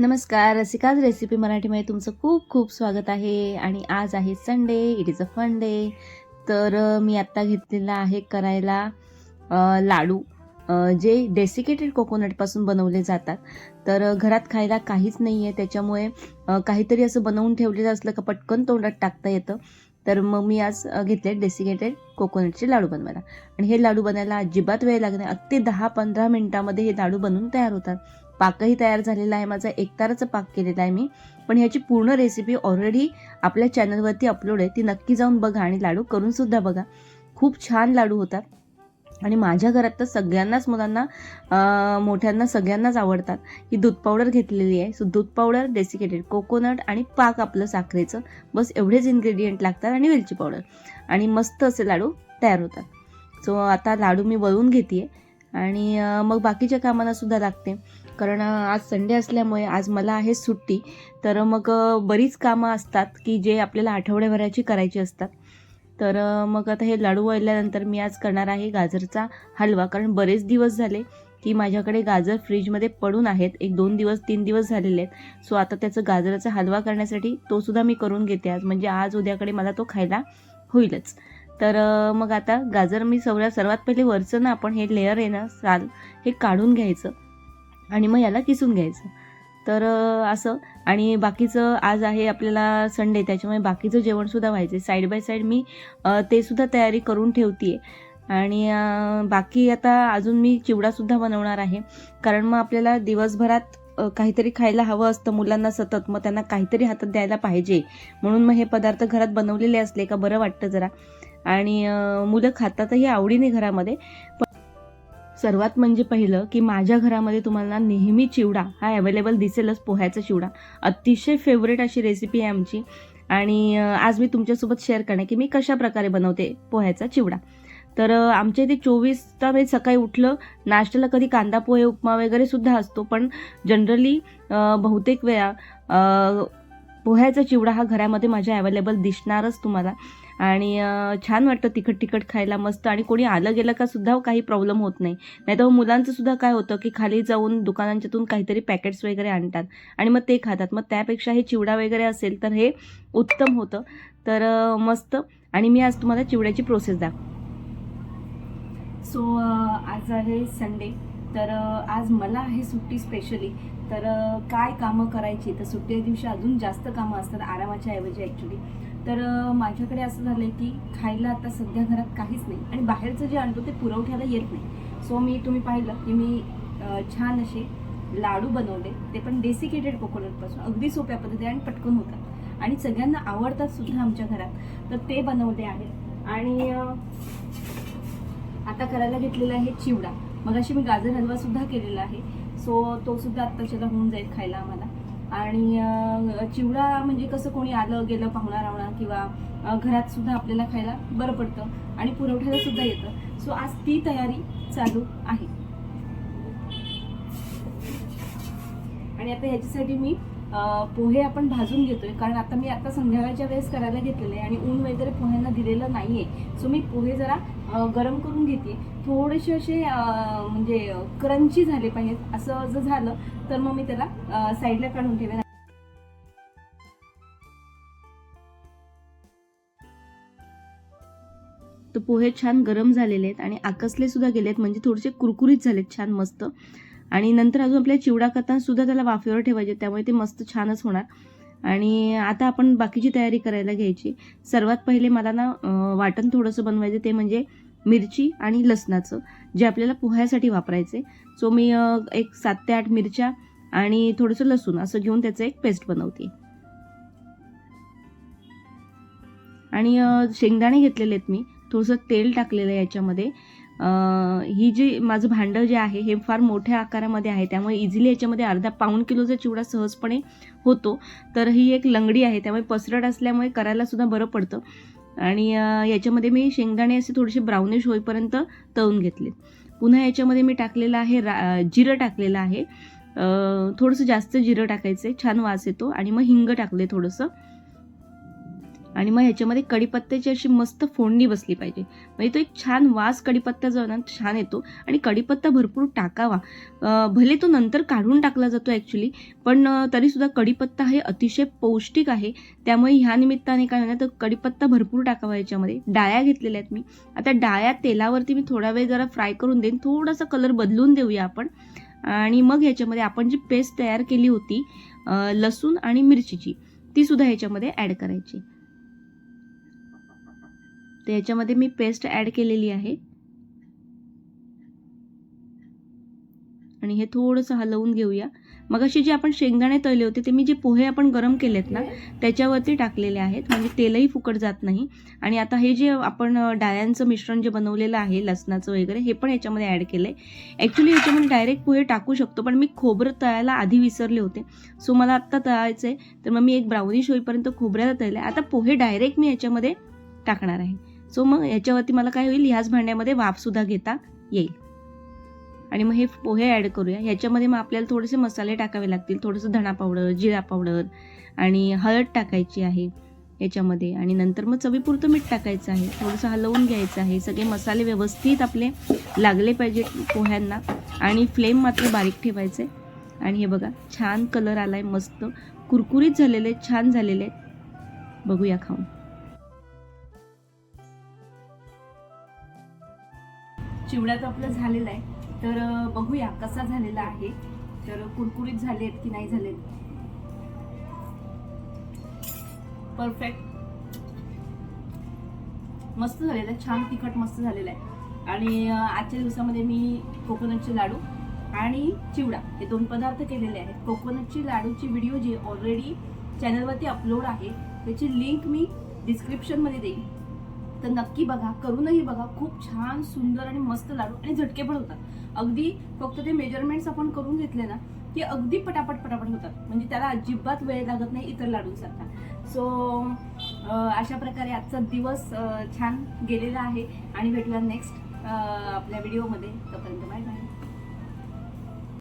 नमस्कार रसिकाज रेसिपी मराठीमध्ये तुमचं खूप खूप स्वागत आहे आणि आज आहे Sunday it is a fun day तर मी आत्ता घेतलेला आहे करायला लाडू. जे डेसिकेटेड कोकोनटपासून बनवले जातात. तर घरात खायला काहीच नाही आहे त्याच्यामुळे काहीतरी असं बनवून ठेवलेलं असलं का पटकन तोंडात टाकता येतं. तर मग मी आज घेतले डेसिकेटेड कोकोनटचे लाडू बनवायला. आणि हे लाडू बनायला अजिबात वेळ लागणार अगदी दहा पंधरा मिनटामध्ये हे लाडू बनवून तयार होतात. पाकही तयार झालेला आहे. माझा एकताराचा पाक केलेला आहे मी. पण ह्याची पूर्ण रेसिपी ऑलरेडी आपल्या चॅनलवरती अपलोड आहे. ती नक्की जाऊन बघा आणि लाडू करून सुद्धा बघा. खूप छान लाडू होतात. आणि माझ्या घरात तर सगळ्यांनाच मुलांना मोठ्यांना सगळ्यांनाच आवडतात. ही दूध पावडर घेतलेली आहे. सो दूध पावडर डेसिकेटेड कोकोनट आणि पाक आपलं साखरेचं. बस एवढेच इन्ग्रेडियंट लागतात आणि वेलची पावडर आणि मस्त असे लाडू तयार होतात. सो आता लाडू मी वळून घेते आणि मग बाकीच्या कामांना सुद्धा लागते. कारण आज संडे असल्यामुळे आज मला आहे सुट्टी. तर मग बरीच कामं असतात की जे आपल्याला आठवड्याभराची करायची असतात. तर मग आता हे लाडू वळल्यानंतर मी आज करणार आहे गाजरचा हलवा. कारण बरेच दिवस झाले की माझ्याकडे गाजर फ्रीजमध्ये पडून आहेत. एक दोन दिवस तीन दिवस झालेले आहेत. सो आता त्याचं गाजराचा हलवा करण्यासाठी तोसुद्धा मी करून घेते आज. म्हणजे आज उद्याकडे मला तो खायला होईलच. तर मग आता गाजर मी सगळ्या सर्वात पहिले वरचं ना आपण हे लेअर आहे ना साल हे काढून घ्यायचं. आणि मग याला किसून घ्यायचं. तर असं. आणि बाकीचं आज आहे आपल्याला संडे त्याच्यामुळे बाकीचं जेवणसुद्धा व्हायचं साईड बाय साईड मी ते सुद्धा तयारी करून ठेवते आणि बाकी आता अजून मी चिवडासुद्धा बनवणार आहे. कारण मग आपल्याला दिवसभरात काहीतरी खायला हवं असतं मुलांना सतत. मग त्यांना काहीतरी हातात द्यायला पाहिजे. म्हणून मग हे पदार्थ घरात बनवलेले असले का बरं वाटतं जरा. आणि मुलं खातातही आवडीने घरामध्ये. सर्वात म्हणजे पहिलं की माझ्या घरामध्ये तुम्हाला नेहमी चिवडा हा अवेलेबल दिसेलच पोह्याचा चिवडा. अतिशय फेवरेट अशी रेसिपी आहे आमची. आणि आज मी तुमच्यासोबत शेअर करणार की मी कशा प्रकारे बनवते पोह्याचा चिवडा. तर आमच्या इथे चोवीसचा वेळ म्हणजे सकाळी उठलं नाश्त्याला कधी कांदा पोहे उपमा वगैरे सुद्धा असतो पण जनरली बहुतेक वेळा पोह्याचा चिवडा हा घरामध्ये माझ्या अवेलेबल दिसणारच तुम्हाला. आणि छान वाटतं तिखट तिखट खायला मस्त. आणि कोणी आलं गेलं का सुद्धा काही प्रॉब्लेम होत नाही. नाही तर मुलांचं सुद्धा काय होतं की खाली जाऊन दुकानांच्यातून काहीतरी पॅकेट्स वगैरे आणतात. आणि मग ते खातात. मग त्यापेक्षा हे चिवडा वगैरे असेल तर हे उत्तम होतं. तर मस्त. आणि मी आज तुम्हाला चिवड्याची प्रोसेस दाखव सो आज आहे संडे तर आज मला आहे सुट्टी स्पेशली तर काय कामं करायची? तर सुट्टी दिवशी अजून जास्त कामं असतात आरामाच्या ऐवजी ॲक्च्युली तर माझ्याकडे असं झालं आहे की खायला आता सध्या घरात काहीच नाही आणि बाहेरचं जे आणतो ते पुरवठ्याला येत नाही. सो मी तुम्ही पाहिलं की मी छान असे लाडू बनवले. ते पण डेसिकेटेड कोकोनटपासून अगदी सोप्या पद्धतीने आणि पटकन होतात. आणि सगळ्यांना आवडतात सुद्धा आमच्या घरात. तर ते बनवले आहेत आणि आता करायला घेतलेला आहे चिवडा. मग अशी मी गाजर हलवा सुद्धा केलेला आहे. सो तो सुद्धा आत्ताच्याला होऊन जाईल खायला आम्हाला. आणि चिवडा म्हणजे कसं कोणी आलं गेलं पाहुणा रावणा किंवा घरात सुद्धा आपल्याला खायला बरं पडतं आणि पुरवठ्याला सुद्धा येतं. सो आज ती तयारी चालू आहे. आणि आता ह्याच्यासाठी मी पोहे आपण भाजून घेतोय. कारण आता मी आता संध्याकाळच्या वेळेस करायला घेतलेले आहे आणि ऊन वगैरे पोह्यांना दिलेलं नाहीये. सो मी पोहे जरा गरम करून घेते. थोडेसे असे म्हणजे क्रंची झाले पाहिजेत असं जर झालं तर मग मी त्याला साईडला काढून ठेवेन. तर पोहे छान गरम झालेले आहेत आणि आकसले सुद्धा गेलेत म्हणजे थोडेसे कुरकुरीत झालेत छान मस्त. आणि नंतर अजून आपल्या चिवडा करताना सुद्धा त्याला वाफेवर ठेवायचे त्यामुळे ते मस्त छानच होणार. आणि आता आपण बाकीची तयारी करायला घ्यायची. सर्वात पहिले मला ना वाटण थोडंसं बनवायचं ते म्हणजे मिरची आणि लसणाचं जे आपल्याला पोह्यासाठी वापरायचे. सो मी एक सात ते आठ मिरच्या आणि थोडंसं लसूण असं घेऊन त्याचं एक पेस्ट बनवते. आणि शेंगदाणे घेतलेले आहेत मी. थोडंसं तेल टाकलेलं आहे याच्यामध्ये. ही जी माझं भांडं जे आहे हे फार मोठ्या आकारामध्ये आहे. त्यामुळे इझिली याच्यामध्ये अर्धा पाऊण किलोचा चिवडा सहजपणे होतो तर ही एक लंगडी आहे. त्यामुळे पसरट असल्यामुळे करायला सुद्धा बरं पडतं. आणि याच्यामध्ये मी शेंगदाणे असे थोडेसे ब्राउनिश होईपर्यंत तळून घेतले. पुन्हा याच्यामध्ये मी टाकलेलं आहे रा जिरं टाकलेलं आहे. थोडंसं जास्त जिरं टाकायचं आहे छान वास येतो आणि मग हिंग टाकले थोडंसं. आणि मग ह्याच्यामध्ये कढीपत्त्याची अशी मस्त फोडणी बसली पाहिजे. म्हणजे तो एक छान वास कढीपत्ता जो ना छान येतो. आणि कढीपत्ता भरपूर टाकावा. भले तो नंतर काढून टाकला जातो ॲक्च्युली पण तरीसुद्धा कढीपत्ता हे अतिशय पौष्टिक आहे. त्यामुळे ह्या निमित्ताने काय होणार तर कढीपत्ता भरपूर टाकावा याच्यामध्ये. डाळ्या घेतलेल्या आहेत मी. आता डाळ्या तेलावरती मी थोडा वेळ जरा फ्राय करून देईन. थोडासा कलर बदलून देऊया आपण. आणि मग ह्याच्यामध्ये आपण जी पेस्ट तयार केली होती लसूण आणि मिरचीची ती सुद्धा ह्याच्यामध्ये ॲड करायची. तर याच्यामध्ये मी पेस्ट ॲड केलेली आहे. आणि हे थोडंसं हलवून घेऊया. मग अशी जे आपण शेंगदाणे तळले होते ते मी जे पोहे आपण गरम केलेत ना त्याच्यावरती टाकलेले आहेत. म्हणजे तेलही फुकट जात नाही. आणि आता हे जे आपण डाळ्यांचं मिश्रण जे बनवलेलं आहे लसणाचं वगैरे हे पण याच्यामध्ये ॲड केलं आहे ॲक्च्युली याच्यामध्ये डायरेक्ट पोहे टाकू शकतो पण मी खोबरं तळायला आधी विसरले होते. सो मला आत्ता तळायचं आहे तर मग मी एक ब्राउनिश होईपर्यंत खोबऱ्याला तळलं आता पोहे डायरेक्ट मी याच्यामध्ये टाकणार आहे. सो मग याच्यावरती मला काय होईल? ह्याच भांड्यामध्ये वाफसुद्धा घेता येईल. आणि मग हे पोहे ॲड करूया. ह्याच्यामध्ये मग आपल्याला थोडेसे मसाले टाकावे लागतील. थोडंसं धणा पावडर जिरा पावडर आणि हळद टाकायची आहे याच्यामध्ये. आणि नंतर मग चवीपुरतं मीठ टाकायचं आहे. थोडंसं हलवून घ्यायचं आहे. सगळे मसाले व्यवस्थित आपले लागले पाहिजे पोह्यांना. आणि फ्लेम मात्र बारीक ठेवायचे. आणि हे बघा छान कलर आला आहे मस्त. कुरकुरीत झालेले आहेत, छान झालेले आहेत. बघूया खाऊन. चिवड्याचं आपलं झालेलं आहे. तर बघूया कसा झालेला आहे. तर कुरकुरीत झाले आहेत की नाही झाले परफेक्ट मस्त झालेलं आहे. छान तिखट मस्त झालेलं आहे. आणि आजच्या दिवसामध्ये मी कोकोनटचे लाडू आणि चिवडा हे दोन पदार्थ केलेले आहेत. कोकोनटची लाडूची व्हिडिओ जी ऑलरेडी चॅनलवरती अपलोड आहे त्याची लिंक मी डिस्क्रिप्शनमध्ये देईन. तर नक्की बघा करूनही बघा खूप छान सुंदर आणि मस्त लाडू आणि झटके पण होतात. अगदी फक्त ते मेजरमेंट्स आपण करून घेतले ना की अगदी पटापट पटापट होतात. म्हणजे त्याला अजिबात वेळ लागत नाही इतर लाडूंसारखा. सो अशा प्रकारे आजचा दिवस छान गेलेला आहे. आणि भेटूया नेक्स्ट आपल्या व्हिडिओमध्ये तोपर्यंत बाय बाय